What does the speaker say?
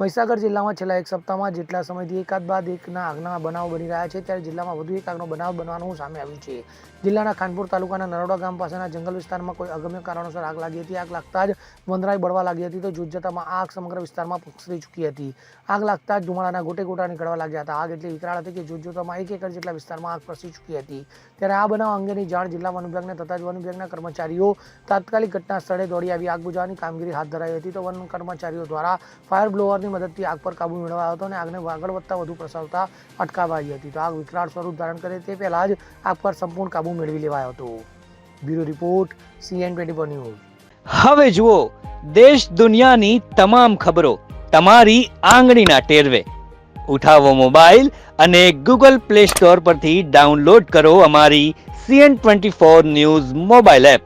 મહીસાગર જિલ્લામાં છેલ્લા એક સપ્તાહમાં જેટલા સમયથી એકાદ બાદ એકના આગના બનાવ બની રહ્યા છે, ત્યારે જિલ્લામાં વધુ એક આગનો બનાવ બનવાનું સામે આવ્યું છે. જિલ્લાના ખાનપુર તાલુકાના નરોડા ગામ પાસેના જંગલ વિસ્તારમાં કોઈ અગમ્ય કારણોસર આગ લાગી હતી. આગ લાગતા જ વંદરાઈ બળવા લાગી હતી તો જૂજતામાં આગ સમગ્ર વિસ્તારમાં પસરી ચૂકી હતી. આગ લાગતા જ ધુમાડાના ગોટે ગોટા નીકળવા લાગ્યા હતા. આગ એટલી વિકરાળ હતી કે જૂજતામાં એક એકર જેટલા વિસ્તારમાં આગ પ્રસરી ચૂકી હતી. ત્યારે આ બનાવ અંગેની જાણ જિલ્લા વન વિભાગને તથા જ વન વિભાગના કર્મચારીઓ તાત્કાલિક ઘટના સ્થળે દોડી આવી. આગ બુઝાવવાની કામગીરી હાથ ધરાઈ હતી તો વન કર્મચારીઓ દ્વારા ફાયર બ્લોઅરની મદદથી આગ પર કાબુ મેળવાયો હતો અને આગને આગળ વધતા વધુ પ્રસરતા અટકાવાઈ હતી. તો આગ વિકરાળ સ્વરૂપ ધારણ કરે તે પહેલાં જ આગ પર સંપૂર્ણ કાબુ મેળવી લેવાયો હતો. Bureau report CN twenty news. હવે જુઓ, દેશ દુનિયાની તમામ ખબરો તમારી આંગળીના ટેરવે. ઉઠાવો મોબાઈલ અને ગૂગલ પ્લે સ્ટોર પરથી ડાઉનલોડ કરો અમારી CN twenty four news mobile app.